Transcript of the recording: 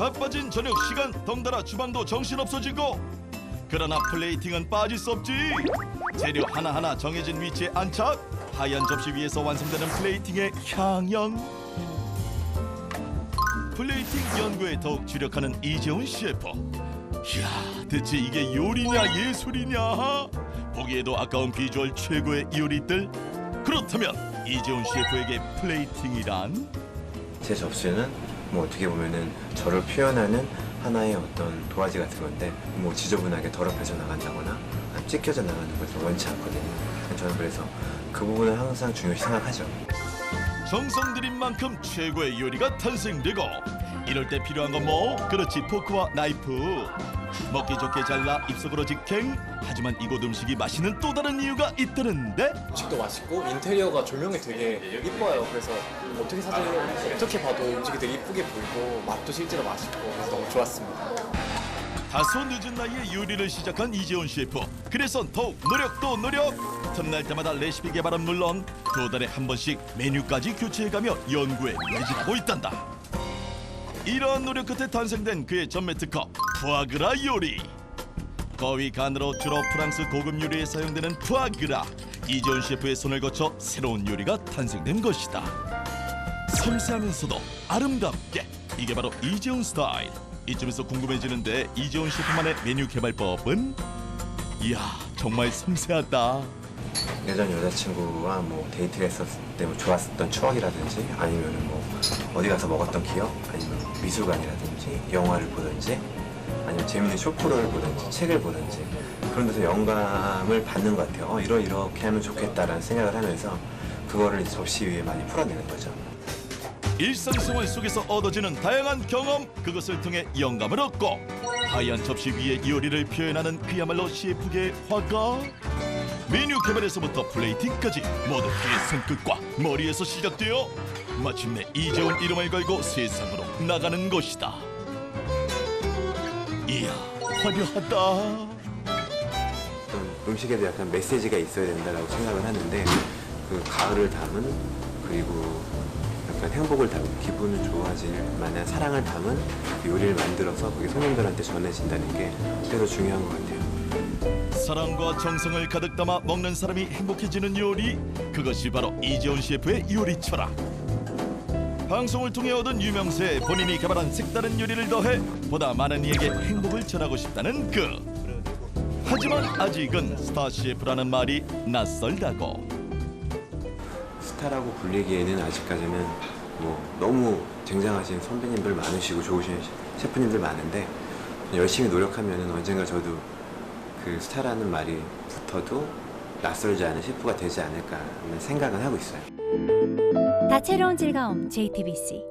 바빠진 저녁 시간 덩달아 주방도 정신없어지고. 그러나 플레이팅은 빠질 수 없지. 재료 하나하나 정해진 위치에 안착. 하얀 접시 위에서 완성되는 플레이팅의 향연. 플레이팅 연구에 더욱 주력하는 이재훈 셰프. 이야 대체 이게 요리냐 예술이냐? 보기에도 아까운 비주얼 최고의 요리들. 그렇다면 이재훈 셰프에게 플레이팅이란? 제 접시는 뭐 어떻게 보면은 저를 표현하는 하나의 어떤 도화지 같은 건데 뭐 지저분하게 더럽혀져 나간다거나 찢겨져 나가는 것을 원치 않거든요. 저는 그래서 그 부분을 항상 중요시 생각하죠. 정성 들인 만큼 최고의 요리가 탄생되고 이럴 때 필요한 건 뭐? 그렇지 포크와 나이프 먹기 좋게 잘라 입속으로 직행 하지만 이곳 음식이 맛있는 또 다른 이유가 있다는데 음식도 맛있고 인테리어가 조명이 되게 이뻐요. 그래서 어떻게 사진 어떻게 봐도 음식이 되게 이쁘게 보이고 맛도 실제로 맛있고 그래서 너무 좋았습니다. 다소 늦은 나이에 요리를 시작한 이재훈 셰프 그래서 더욱 노력도 노력 틈날 때마다 레시피 개발은 물론 두 달에 한 번씩 메뉴까지 교체해가며 연구에 매진하고 있단다 이러한 노력 끝에 탄생된 그의 전매 특허 푸아그라 요리. 거위 간으로 주로 프랑스 고급 요리에 사용되는 푸아그라. 이재훈 셰프의 손을 거쳐 새로운 요리가 탄생된 것이다. 섬세하면서도 아름답게. 이게 바로 이재훈 스타일. 이쯤에서 궁금해지는데 이재훈 셰프만의 메뉴 개발법은? 이야 정말 섬세하다 예전 여자친구와 뭐 데이트를 했었을 때 뭐 좋았었던 추억이라든지 아니면 뭐 어디 가서 먹었던 기억 아니면 미술관이라든지 영화를 보든지 아니면 재밌는 쇼프를 보든지 책을 보든지 그런 데서 영감을 받는 것 같아요. 어, 이러 이렇게 하면 좋겠다라는 생각을 하면서 그거를 접시 위에 많이 풀어내는 거죠. 일상생활 속에서 얻어지는 다양한 경험 그것을 통해 영감을 얻고 하얀 접시 위에 요리를 표현하는 그야말로 셰프계의 화가 메뉴 개발에서부터 플레이팅까지 모두 그의 손끝과 머리에서 시작되어 마침내 이재훈 이름을 걸고 세상으로 나가는 것이다 이야 화려하다 음식에도 약간 메시지가 있어야 된다라고 생각을 하는데 그 가을을 담은 그리고 약간 행복을 담은 기분을 좋아질 만한 사랑을 담은 그 요리를 만들어서 그게 손님들한테 전해진다는 게 그래서 중요한 것 같아요. 사랑과 정성을 가득 담아 먹는 사람이 행복해지는 요리. 그것이 바로 이재훈 셰프의 요리 철학. 방송을 통해 얻은 유명세 본인이 개발한 색다른 요리를 더해 보다 많은 이에게 행복을 전하고 싶다는 그. 하지만 아직은 스타 셰프라는 말이 낯설다고. 스타라고 불리기에는 아직까지는 뭐 너무 쟁쟁하신 선배님들 많으시고 좋으신 셰프님들 많은데 열심히 노력하면 언젠가 저도 그 스타라는 말이 붙어도 낯설지 않은 셰프가 되지 않을까 하는 생각은 하고 있어요. 다채로운 즐거움 JTBC